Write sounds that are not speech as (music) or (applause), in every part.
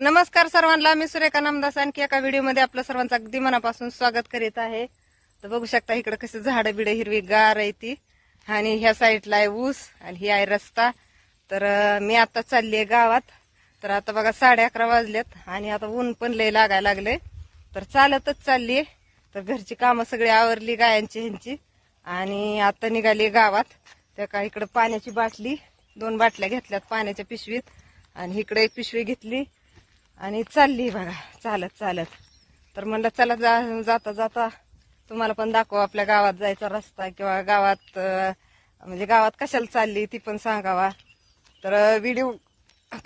नमस्कार सर्वांना मी सुरेखा नामदास. आणखी एका व्हिडिओमध्ये आपलं सर्वांचं अगदी मनापासून स्वागत करीत आहे. तर बघू शकता इकडे कसे झाडं बिडं हिरवी गार आहे ती. आणि ह्या साईडला आहे ऊस आणि ही आहे रस्ता. तर मी आता चालली आहे गावात. तर आता बघा साडे अकरा वाजलेत आणि आता ऊन पण लय लागायला लागले तर चालतच चालली तर घरची कामं सगळी आवरली गायांची ह्यांची. आणि आता निघाली गावात. त्या का इकडे पाण्याची बाटली दोन बाटल्या घेतल्यात पाण्याच्या पिशवीत. आणि इकडे एक पिशवी घेतली. आणि चालली बघा चालत चालत. तर म्हणलं चला जा जाता जाता तुम्हाला पण दाखवा आपल्या गावात जायचा रस्ता किंवा गावात म्हणजे गावात कशाला चालली ती पण सांगावा. तर व्हिडिओ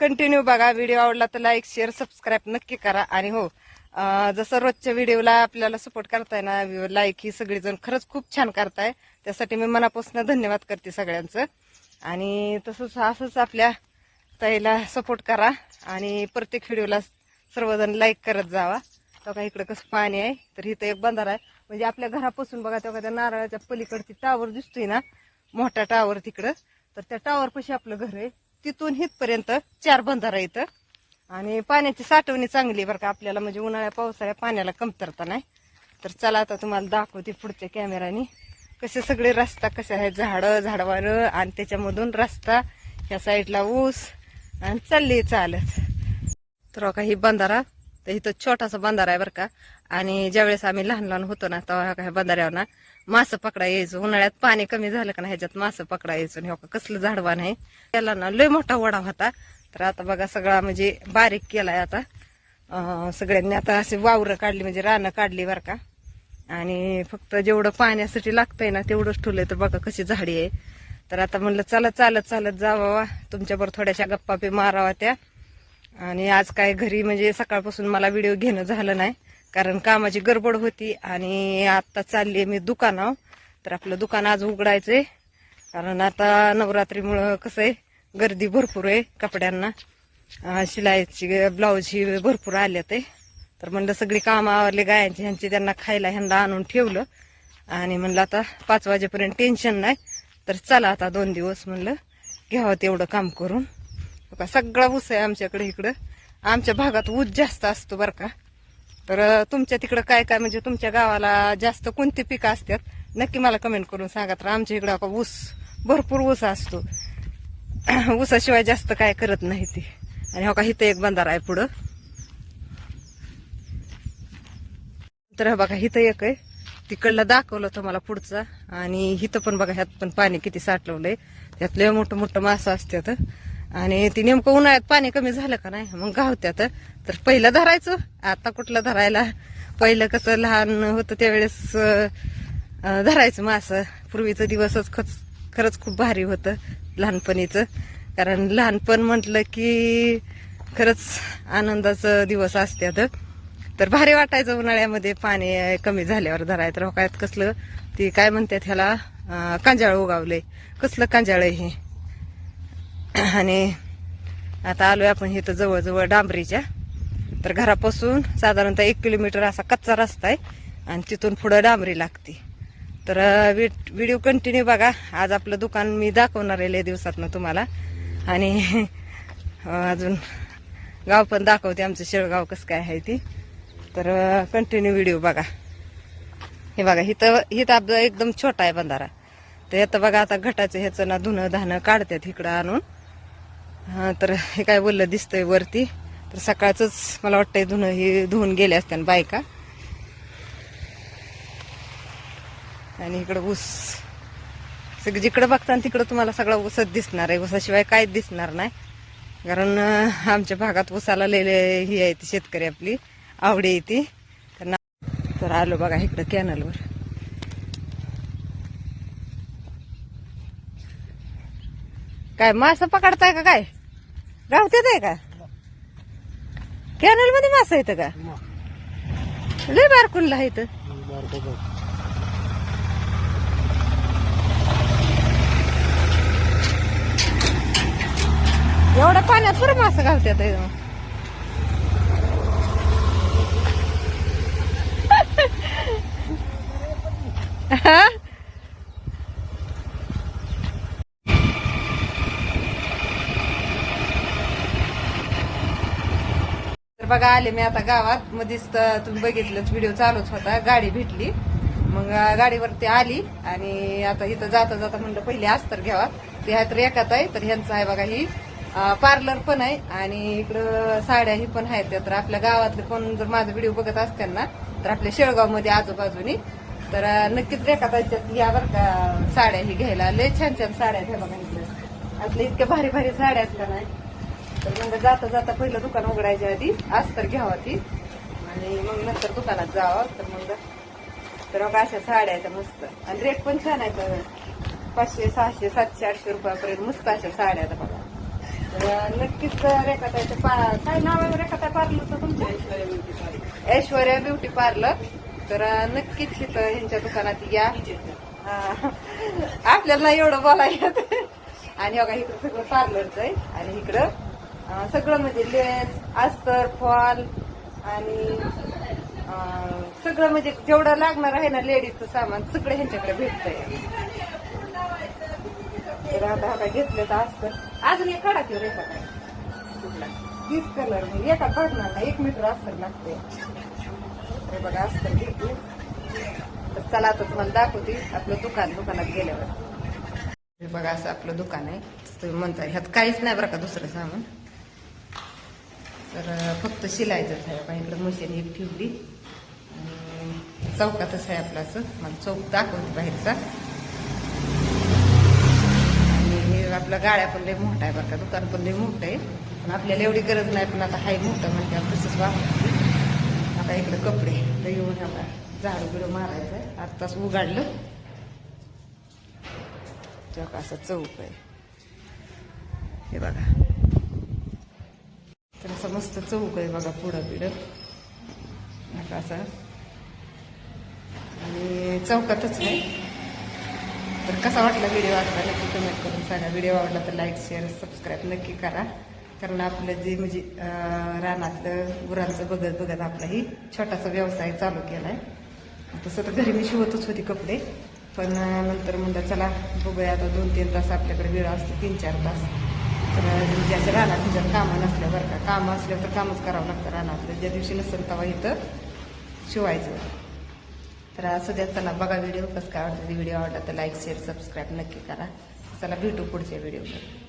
कंटिन्यू बघा. व्हिडिओ आवडला तर लाईक शेअर सबस्क्राईब नक्की करा. आणि हो जसं रोजच्या व्हिडिओला आपल्याला सपोर्ट करताय ना लाईक ही सगळीजण खरंच खूप छान करताय. त्यासाठी मी मनापासून धन्यवाद करते सगळ्यांचं. आणि तसंच असंच आपल्या ताईला सपोर्ट करा आणि प्रत्येक व्हिडिओला सर्वजण लाईक करत जावा. तो का इकडं कसं पाणी आहे तर इथं एक बंधारा आहे. म्हणजे आपल्या घरापासून बघा तेव्हा त्या नारळाच्या पलीकडची टावर दिसतोय ना मोठा टावर तिकडं. तर त्या टावरपाशी आपलं घर आहे. तिथून हितपर्यंत चार बंधारा इथं आणि पाण्याची साठवणी चांगली आहे बरं का. आपल्याला म्हणजे उन्हाळ्या पावसाळ्या पाण्याला कमतरता नाही. तर चला आता तुम्हाला दाखवते पुढच्या कॅमेराने कसे सगळे रस्ता कसे आहे झाडं झाडवारं आणि त्याच्यामधून रस्ता ह्या साईडला ऊस आणि चालली चालत. तर का ही बंधारा तर इथं छोटासा बंधारा आहे बरं का. आणि ज्यावेळेस आम्ही लहान लहान होतो ना तेव्हा काय बंधाऱ्यावर ना मासं पकडा यायचो. उन्हाळ्यात पाणी कमी झालं का ना ह्याच्यात मासं पकडा यायचो. आणि हो का कसलं झाडवा आहे. त्याला ना लय मोठा वडा होता. तर आता बघा सगळा म्हणजे बारीक केलाय आता. सगळ्यांनी आता असे वावरं काढली म्हणजे रानं काढली बरं का. आणि फक्त जेवढं पाण्यासाठी लागतंय ना तेवढंच ठेवलंय. तर बघा कशी झाडी आहे. तर आता म्हणलं चला चालत चालत जावा तुमच्याबरोबर थोड्याशा गप्पा पे मारावा त्या. आणि आज काय घरी म्हणजे सकाळपासून मला व्हिडिओ घेणं झालं नाही कारण कामाची गडबड होती आणि आता चालली मी दुकानावर. तर आपलं दुकान आज उघडायचंय कारण आता नवरात्रीमुळं कसं आहे गर्दी भरपूर आहे कपड्यांना. शिलाईची ब्लाऊज ही भरपूर आल्यात ते तर म्हणलं सगळी कामं आवरली गायांची ह्यांची त्यांना खायला ह्यांना आणून ठेवलं. आणि म्हणलं आता पाच वाजेपर्यंत टेन्शन नाही. तर चला आता दोन दिवस म्हणलं घ्यावं तेवढं काम करून. का सगळा ऊस आहे आमच्याकडे इकडं. आमच्या भागात ऊस जास्त असतो बरं का. तर तुमच्या तिकडं काय काय म्हणजे तुमच्या गावाला जास्त कोणती पिकं असतात? नक्की मला कमेंट करून सांगा. तर आमच्या इकडं आता ऊस भरपूर ऊस असतो. (clears throat) ऊसाशिवाय जास्त काय करत नाही ती. आणि हो का इथं एक बंधारा आहे पुढं. तर हो बघा इथं एक आहे. तिकडला दाखवलं होतं मला पुढचा. आणि इथं पण बघा ह्यात पण पाणी किती साठवलंय. त्यात लय मोठं मोठं मासं असतात आणि ती नेमकं उन्हाळ्यात पाणी कमी झालं का नाही मग गावत्यात. तर पहिलं धरायचं आता कुठलं धरायला? पहिलं कसं लहान होतं त्यावेळेस धरायचं मासं. पूर्वीचं दिवसच खच खरंच खूप भारी होतं लहानपणीचं. कारण लहानपण म्हटलं की खरंच आनंदाचं दिवस असतात तर भारी वाटायचं उन्हाळ्यामध्ये पाणी कमी झाल्यावर धराय तर कसलं? ती काय म्हणतात ह्याला? कांजाळ उगावलंय कसलं कांजाळ आहे हे? आणि आता आलोय आपण इथं जवळजवळ डांबरीच्या. तर घरापासून साधारणतः एक किलोमीटर असा कच्चा रस्ता आहे आणि तिथून पुढं डांबरी लागते. तर व्हिडिओ कंटिन्यू बघा. आज आपलं दुकान मी दाखवणार आहे लय दिवसातनं तुम्हाला. आणि अजून गाव पण दाखवते आमचं शेळगाव कसं काय आहे ती. तर कंटिन्यू व्हिडिओ बघा. हे बघा इथं इथं आपलं एकदम छोटा आहे बंधारा. तर यात बघा आता घटाचं ह्याचं ना धुणं धानं काढतात इकडं आणून. तर हे काय बोललं दिसतंय वरती. तर सकाळचंच मला वाटतंय धुणं हे धुवून गेले असत्या बायका. आणि इकडं ऊस. सगळी जिकडं बघता तिकडं तुम्हाला सगळं ऊसच दिसणार आहे. ऊसाशिवाय काहीच दिसणार नाही. कारण आमच्या भागात ऊसाला लिहिले ही आहे ती शेतकरी आपली. आवडी आहे ती. तर ना- तर आलो बघा इकडं कॅनलवर काय मासं पकडताय का काय? गावतेत आहे का? कॅनलमध्ये मासा येतं का? लय बारकुनला आहे इथं. एवढ्या पाण्यात बरं मासं घालतात हा बघा आले मी आता गावात. मध्येच तर तुम्ही बघितलंच व्हिडिओ चालूच होता. गाडी भेटली. मग गाडीवरती आली आणि आता इथं जाता जाता म्हणलं पहिले अस्तर घ्यावा. ते तर एकात आहे तर ह्यांचं आहे बघा ही. पार्लर पण आहे आणि इकडं साड्या ही पण आहेत तर आपल्या गावातले पण जर माझा व्हिडिओ बघत असतील ना तर आपल्या शेळगावमध्ये आजूबाजूनी तर नक्कीच रेखात या बरं का साड्या ही घ्यायला. लय छान छान साड्या आहेत बघा इथल्या आपल्या इतक्या भारी भारी साड्या आहेत का नाही? तर मग जाता जाता पहिलं दुकान उघडायच्या आधी आज तर घ्यावा ती. आणि मग नंतर दुकानात जावं. तर मग तर मग अशा साड्या आहेत मस्त. आणि रेट पण छान आहेत. पाचशे सहाशे सातशे आठशे रुपयापर्यंत मस्त अशा साड्या आहेत बघा. तर नक्कीच रेखातायचं पा काय नाव आहे रेखाताय पार्लरचं तुमचं? Aishwarya beauty parlour. तर नक्कीच तिथं ह्यांच्या दुकानात या. (laughs) आपल्याला एवढं बोलायला आणि बघा इकडं सगळं पार्लरचं आहे. आणि इकडं सगळं म्हणजे लेस अस्तर फॉल आणि सगळं म्हणजे जेवढं लागणार आहे ना लेडीजचं सामान सगळं ह्यांच्याकडे भेटतंय. तर आता आता घेतलं तर अस्तर. अजून एक काढा किंवा रेखा काय कुठला? तीस कलर म्हणजे एका काढणार ना एक मीटर अस्तर लागते हे बघा असतं घेतली तर चला आता तुम्हाला दाखवते आपलं दुकान दुकानात गेल्यावर. हे बघा असं आपलं दुकान आहे. तुम्ही म्हणता ह्यात काहीच नाही बरं का दुसरं सामान. तर फक्त शिलायचंच आहे. बघा इकडं मशीन एक ठेवली. आणि चौकातच आहे आपलं असं. मला चौक दाखवते बाहेरचा. आणि आपला गाळ्या गाड्या पण लय मोठा आहे बरं का. दुकान पण लय मोठं आहे. पण आपल्याला एवढी गरज नाही पण आता हाय मोठं म्हणजे आपण तसंच वापरतो. आता इकडे कपडे. तर येऊन आता झाडू बिडू मारायचं आहे आत्ताच उघडलं. तेव्हा असं चौक आहे. हे बघा. तर असं मस्त चौक आहे बघा पुढं बिडं. नका असं. आणि चौकातच नाही तर कसा वाटला व्हिडिओ आता नक्की कमेंट करून सांगा. व्हिडिओ आवडला तर लाईक शेअर सबस्क्राईब नक्की करा. कारण आपलं जे म्हणजे रानातलं गुरांचं बघत बघत आपला ही छोटासा व्यवसाय चालू केलाय. तसं तर घरी मी शिवतच होती कपडे पण नंतर म्हणलं चला बघूया आता दोन तीन तास आपल्याकडे वेळ असतो तीन चार तास. तर म्हणजे ज्याच्या रानात जर कामं नसल्या बरं का कामं असल्यावर तर कामच करावं लागतं रानातलं. ज्या दिवशी नसेल तेव्हा इथं शिवायचं. तर असं द्या चला बघा व्हिडिओ कसं काय आवडतं व्हिडिओ आवडला तर लाईक शेअर सबस्क्राईब नक्की करा. चला भेटू पुढच्या व्हिडिओमध्ये.